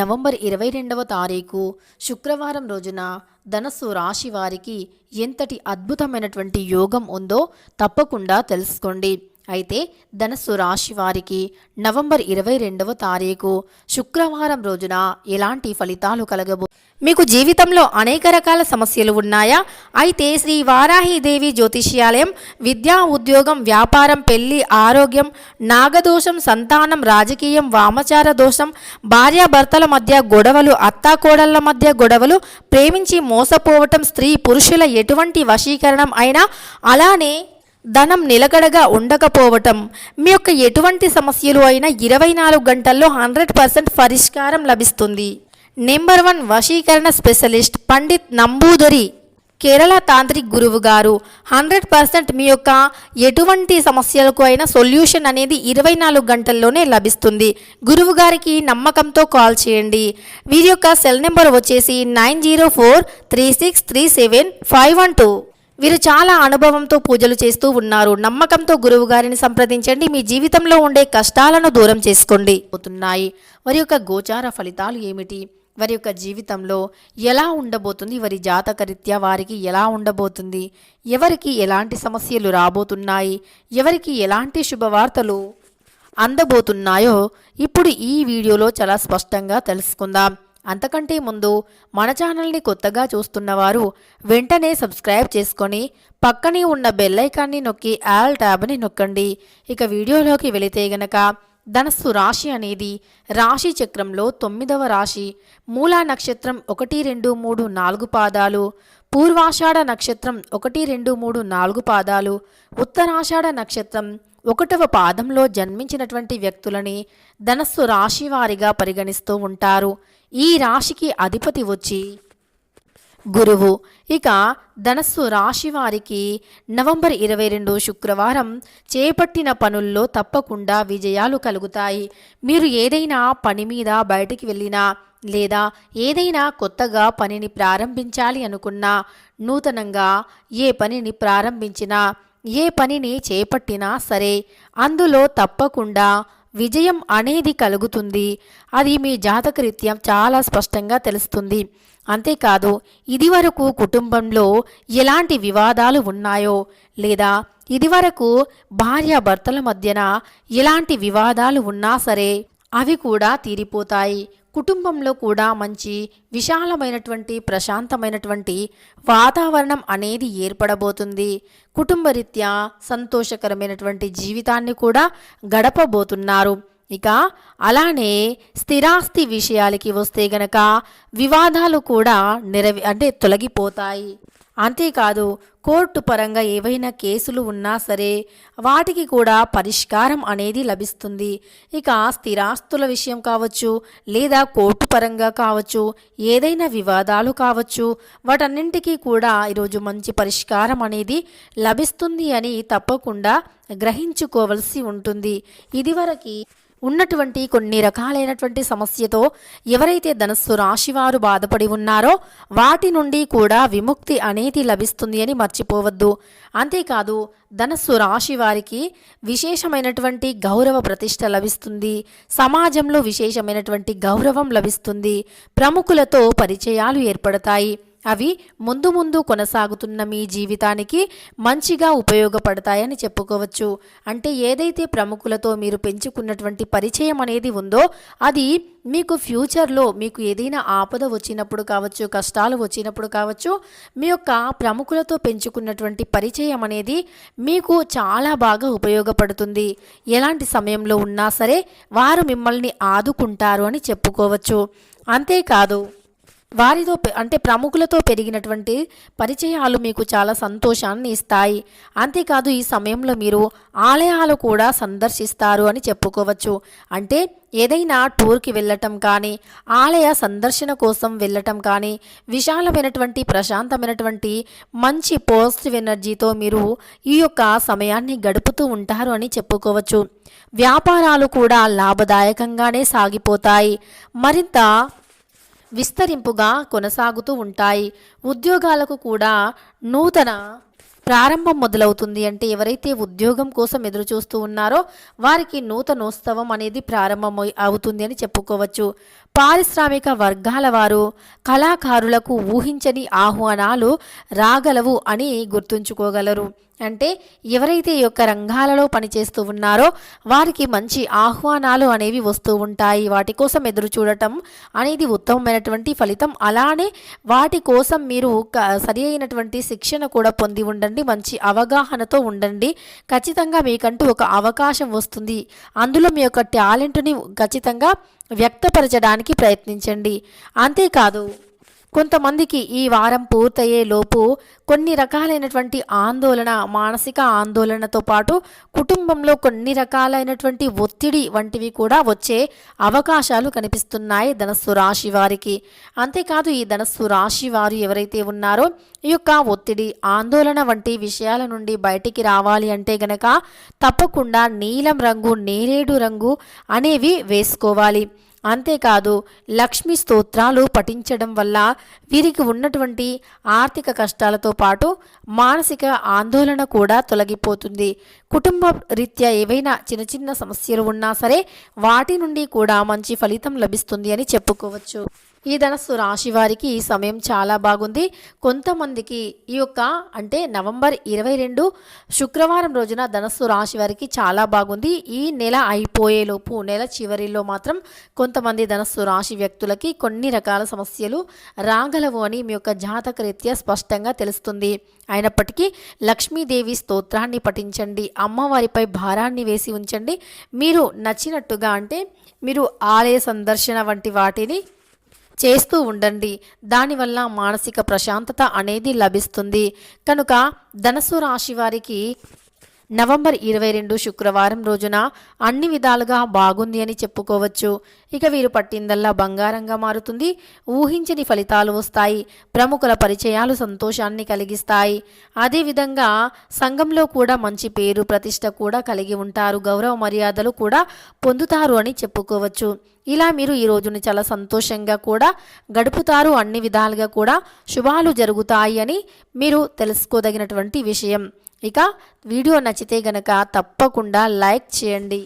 November ఇరవై రెండవ తారీఖు శుక్రవారం రోజున ధనస్సు రాశి వారికి ఎంతటి అద్భుతమైనటువంటి యోగం ఉందో తప్పకుండా తెలుసుకోండి. అయితే ధనస్సు రాశి వారికి నవంబర్ ఇరవై రెండవ తారీఖు శుక్రవారం రోజున ఎలాంటి ఫలితాలు కలగబో మీకు జీవితంలో అనేక రకాల సమస్యలు ఉన్నాయా? అయితే శ్రీ వారాహిదేవి జ్యోతిష్యాలయం విద్యా ఉద్యోగం వ్యాపారం పెళ్ళి ఆరోగ్యం నాగదోషం సంతానం రాజకీయం వామచార దోషం భార్యాభర్తల మధ్య గొడవలు అత్తాకోడళ్ళ మధ్య గొడవలు ప్రేమించి మోసపోవటం స్త్రీ పురుషుల ఎటువంటి వశీకరణం అయినా అలానే ధనం నిలకడగా ఉండకపోవటం. మీ యొక్క ఎటువంటి సమస్యలు అయినా ఇరవై నాలుగు గంటల్లో హండ్రెడ్ పర్సెంట్ పరిష్కారం లభిస్తుంది. నెంబర్ వన్ వశీకరణ స్పెషలిస్ట్ పండిత్ నంబూదరి కేరళ తాంత్రిక్ గురువు గారు. హండ్రెడ్ పర్సెంట్ మీ యొక్క ఎటువంటి సమస్యలకు అయినా సొల్యూషన్ అనేది ఇరవై నాలుగు గంటల్లోనే లభిస్తుంది. గురువు గారికి నమ్మకంతో కాల్ చేయండి. వీరి యొక్క సెల్ నెంబర్ వచ్చేసి nine zero four three six three seven five one two. వీరు చాలా అనుభవంతో పూజలు చేస్తూ ఉన్నారు. నమ్మకంతో గురువు గారిని సంప్రదించండి. మీ జీవితంలో ఉండే కష్టాలను దూరం చేసుకోండి. పోతున్నాయి. వారి యొక్క గోచార ఫలితాలు ఏమిటి? వారి యొక్క జీవితంలో ఎలా ఉండబోతుంది? వారి జాతకరీత్యా వారికి ఎలా ఉండబోతుంది? ఎవరికి ఎలాంటి సమస్యలు రాబోతున్నాయి? ఎవరికి ఎలాంటి శుభవార్తలు అందబోతున్నాయో ఇప్పుడు ఈ వీడియోలో చాలా స్పష్టంగా తెలుసుకుందాం. అంతకంటే ముందు మన ఛానల్ని కొత్తగా చూస్తున్నవారు వెంటనే సబ్స్క్రైబ్ చేసుకొని పక్కనే ఉన్న బెల్లైకాన్ని నొక్కి ఆల్ ట్యాబ్ని నొక్కండి. ఇక వీడియోలోకి వెళితే గనక ధనస్సు రాశి అనేది రాశి చక్రంలో తొమ్మిదవ రాశి. మూలా నక్షత్రం ఒకటి రెండు మూడు నాలుగు పాదాలు. పూర్వాషాఢ నక్షత్రం ఒకటి రెండు మూడు నాలుగు పాదాలు. ఉత్తరాషాఢ నక్షత్రం ఒకటవ పాదంలో జన్మించినటువంటి వ్యక్తులని ధనస్సు రాశి వారిగా పరిగణిస్తూ ఉంటారు. ఈ రాశికి అధిపతి వచ్చి గురువు. ఇక ధనస్సు రాశి వారికి నవంబర్ ఇరవై రెండు శుక్రవారం చేపట్టిన పనుల్లో తప్పకుండా విజయాలు కలుగుతాయి. మీరు ఏదైనా పని మీద బయటికి వెళ్ళినా లేదా ఏదైనా కొత్తగా పనిని ప్రారంభించాలి అనుకున్నా నూతనంగా ఏ పనిని ప్రారంభించినా ఏ పనిని చేపట్టినా సరే అందులో తప్పకుండా విజయం అనేది కలుగుతుంది. అది మీ జాతకరీత్యం చాలా స్పష్టంగా తెలుస్తుంది. అంతేకాదు ఇదివరకు కుటుంబంలో ఎలాంటి వివాదాలు ఉన్నాయో లేదా ఇదివరకు భార్యాభర్తల మధ్యన ఎలాంటి వివాదాలు ఉన్నా సరే అవి కూడా తీరిపోతాయి. కుటుంబంలో కూడా మంచి విశాలమైనటువంటి ప్రశాంతమైనటువంటి వాతావరణం అనేది ఏర్పడబోతుంది. కుటుంబరీత్యా సంతోషకరమైనటువంటి జీవితాన్ని కూడా గడపబోతున్నారు. ఇక అలానే స్థిరాస్తి విషయాలకి వస్తే గనక వివాదాలు కూడా నెరవి అంటే తొలగిపోతాయి. అంతేకాదు కోర్టు పరంగా ఏవైనా కేసులు ఉన్నా సరే వాటికి కూడా పరిష్కారం అనేది లభిస్తుంది. ఇక స్థిరాస్తుల విషయం కావచ్చు లేదా కోర్టు పరంగా కావచ్చు ఏదైనా వివాదాలు కావచ్చు వాటన్నింటికీ కూడా ఈరోజు మంచి పరిష్కారం అనేది లభిస్తుంది అని తప్పకుండా గ్రహించుకోవలసి ఉంటుంది. ఇదివరకు ఉన్నటువంటి కొన్ని రకాలైనటువంటి సమస్యతో ఎవరైతే ధనస్సు రాశివారు బాధపడి ఉన్నారో వాటి నుండి కూడా విముక్తి అనేది లభిస్తుంది అని మర్చిపోవద్దు. అంతేకాదు ధనస్సు రాశి వారికి విశేషమైనటువంటి గౌరవ ప్రతిష్ట లభిస్తుంది. సమాజంలో విశేషమైనటువంటి గౌరవం లభిస్తుంది. ప్రముఖులతో పరిచయాలు ఏర్పడతాయి. అవి ముందు ముందు కొనసాగుతున్న మీ జీవితానికి మంచిగా ఉపయోగపడతాయని చెప్పుకోవచ్చు. అంటే ఏదైతే ప్రముఖులతో మీరు పెంచుకున్నటువంటి పరిచయం అనేది ఉందో అది మీకు ఫ్యూచర్లో మీకు ఏదైనా ఆపద వచ్చినప్పుడు కావచ్చు కష్టాలు వచ్చినప్పుడు కావచ్చు మీ యొక్క ప్రముఖులతో పెంచుకున్నటువంటి పరిచయం అనేది మీకు చాలా బాగా ఉపయోగపడుతుంది. ఎలాంటి సమయంలో ఉన్నా సరే వారు మిమ్మల్ని ఆదుకుంటారు అని చెప్పుకోవచ్చు. అంతేకాదు వారితో అంటే ప్రముఖులతో పెరిగినటువంటి పరిచయాలు మీకు చాలా సంతోషాన్ని ఇస్తాయి. అంతేకాదు ఈ సమయంలో మీరు ఆలయాలు కూడా సందర్శిస్తారు అని చెప్పుకోవచ్చు. అంటే ఏదైనా టూర్కి వెళ్ళటం కానీ ఆలయ సందర్శన కోసం వెళ్ళటం కానీ విశాలమైనటువంటి ప్రశాంతమైనటువంటి మంచి పాజిటివ్ ఎనర్జీతో మీరు ఈ యొక్క సమయాన్ని గడుపుతూ ఉంటారు అని చెప్పుకోవచ్చు. వ్యాపారాలు కూడా లాభదాయకంగానే సాగిపోతాయి. మరింత విస్తరింపుగా కొనసాగుతూ ఉంటాయి. ఉద్యోగాలకు కూడా నూతన ప్రారంభం మొదలవుతుంది అంటే ఎవరైతే ఉద్యోగం కోసం ఎదురు చూస్తూ ఉన్నారో వారికి నూతనోత్సవం అనేది ప్రారంభం అవుతుంది అని చెప్పుకోవచ్చు. పారిశ్రామిక వర్గాల వారు కళాకారులకు ఊహించని ఆహ్వానాలు రాగలవు అని గుర్తుంచుకోగలరు. అంటే ఎవరైతే ఈ యొక్క రంగాలలో పనిచేస్తూ ఉన్నారో వారికి మంచి ఆహ్వానాలు అనేవి వస్తూ ఉంటాయి. వాటి కోసం ఎదురు చూడటం అనేది ఉత్తమమైనటువంటి ఫలితం. అలానే వాటి కోసం మీరు క- సరి అయినటువంటి శిక్షణ కూడా పొంది ఉండండి. మంచి అవగాహనతో ఉండండి. ఖచ్చితంగా మీకంటూ ఒక అవకాశం వస్తుంది. అందులో మీ యొక్క టాలెంట్ని ఖచ్చితంగా వ్యక్తపరచడానికి ప్రయత్నించండి. అంతేకాదు కొంతమందికి ఈ వారం పూర్తయ్యే లోపు కొన్ని రకాలైనటువంటి ఆందోళన మానసిక ఆందోళనతో పాటు కుటుంబంలో కొన్ని రకాలైనటువంటి ఒత్తిడి వంటివి కూడా వచ్చే అవకాశాలు కనిపిస్తున్నాయి ధనస్సు రాశి వారికి. అంతేకాదు ఈ ధనస్సు రాశి వారు ఎవరైతే ఉన్నారో ఈ యొక్క ఒత్తిడి ఆందోళన వంటి విషయాల నుండి బయటికి రావాలి అంటే గనక తప్పకుండా నీలం రంగు నేరేడు రంగు అనేవి వేసుకోవాలి. అంతేకాదు లక్ష్మీ స్తోత్రాలు పఠించడం వల్ల వీరికి ఉన్నటువంటి ఆర్థిక కష్టాలతో పాటు మానసిక ఆందోళన కూడా తొలగిపోతుంది. కుటుంబ రీత్యా ఏవైనా చిన్న చిన్న సమస్యలు ఉన్నా సరే వాటి నుండి కూడా మంచి ఫలితం లభిస్తుంది అని చెప్పుకోవచ్చు. ఈ ధనస్సు రాశి వారికి ఈ సమయం చాలా బాగుంది. కొంతమందికి ఈ యొక్క అంటే నవంబర్ ఇరవై రెండు శుక్రవారం రోజున ధనస్సు రాశి వారికి చాలా బాగుంది. ఈ నెల అయిపోయేలోపు నెల చివరిలో మాత్రం కొంతమంది ధనస్సు రాశి వ్యక్తులకి కొన్ని రకాల సమస్యలు రాగలవు అని మీ యొక్క జాతక రీత్యా స్పష్టంగా తెలుస్తుంది. అయినప్పటికీ లక్ష్మీదేవి స్తోత్రాన్ని పఠించండి. అమ్మవారిపై భారాన్ని వేసి ఉంచండి. మీరు నచ్చినట్టుగా అంటే మీరు ఆలయ సందర్శన వంటి వాటిని చేస్తూ ఉండండి. దానివల్ల మానసిక ప్రశాంతత అనేది లభిస్తుంది. కనుక ధనస్సు రాశి వారికి నవంబర్ ఇరవై రెండు శుక్రవారం రోజున అన్ని విధాలుగా బాగుంది అని చెప్పుకోవచ్చు. ఇక వీరు పట్టిందల్లా బంగారంగా మారుతుంది. ఊహించని ఫలితాలు వస్తాయి. ప్రముఖుల పరిచయాలు సంతోషాన్ని కలిగిస్తాయి. అదేవిధంగా సంఘంలో కూడా మంచి పేరు ప్రతిష్ట కూడా కలిగి ఉంటారు. గౌరవ మర్యాదలు కూడా పొందుతారు అని చెప్పుకోవచ్చు. ఇలా మీరు ఈ రోజుని చాలా సంతోషంగా కూడా గడుపుతారు. అన్ని విధాలుగా కూడా శుభాలు జరుగుతాయి అని మీరు తెలుసుకోదగినటువంటి విషయం. ఇక వీడియో నచ్చితే గనక తప్పకుండా లైక్ చేయండి.